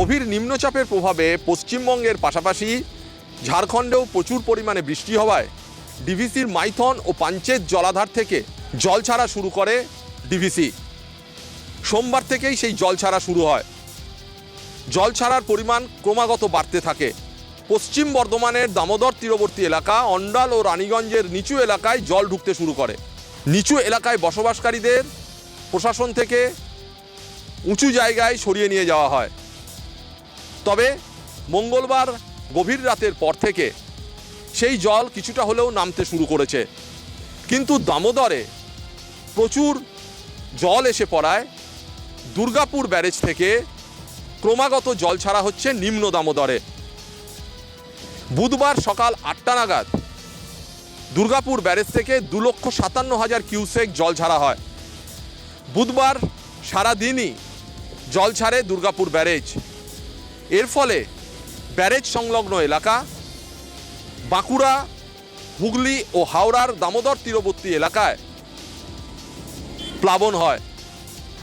গভীর নিম্নচাপের প্রভাবে পশ্চিমবঙ্গের পাশাপাশি ঝাড়খণ্ডেও প্রচুর পরিমাণে বৃষ্টি হওয়ায় ডিভিসির মাইথন ও পাঞ্চেত জলাধার থেকে জল ছাড়া শুরু করে ডিভিসি। সোমবার থেকেই সেই জল ছাড়া শুরু হয়। জল ছাড়ার পরিমাণ ক্রমাগত বাড়তে থাকে। পশ্চিম বর্ধমানের দামোদর তীরবর্তী এলাকা, অন্ডাল ও রানীগঞ্জের নিচু এলাকায় জল ঢুকতে শুরু করে। নিচু এলাকায় বসবাসকারীদের প্রশাসন থেকে উঁচু জায়গায় সরিয়ে নিয়ে যাওয়া হয়। তবে মঙ্গলবার গভীর রাতের পর থেকে সেই জল কিছুটা হলেও নামতে শুরু করেছে। কিন্তু দামোদরে প্রচুর জল এসে পড়ায়। দুর্গাপুর ব্যারেজ থেকে ক্রমাগত জল ছাড়া হচ্ছে নিম্ন দামোদরে। বুধবার সকাল আটটা নাগাদ দুর্গাপুর ব্যারেজ থেকে দু লক্ষ সাতান্ন হাজার কিউসেক জল ছাড়া হয়। বুধবার সারাদিনই জল ছাড়ে দুর্গাপুর ব্যারেজ। এর ফলে ব্যারেজ সংলগ্ন এলাকা, বাঁকুড়া, হুগলি ও হাওড়ার দামোদর তীরবর্তী এলাকায় প্লাবন হয়।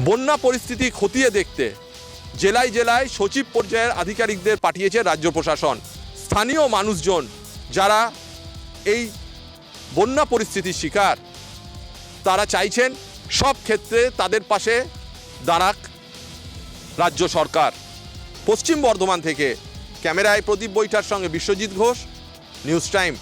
বন্যা পরিস্থিতি খতিয়ে দেখতে জেলায় জেলায় সচিব পর্যায়ের আধিকারিকদের পাঠিয়েছে রাজ্য প্রশাসন। স্থানীয় মানুষজন যারা এই বন্যা পরিস্থিতির শিকার, তারা চাইছেন সব ক্ষেত্রে তাদের পাশে দাঁড়াক রাজ্য সরকার। পশ্চিম বর্ধমান থেকে। ক্যামেরায় প্রদীপ বৈঠার সঙ্গে বিশ্বজিৎ ঘোষ নিউজ টাইম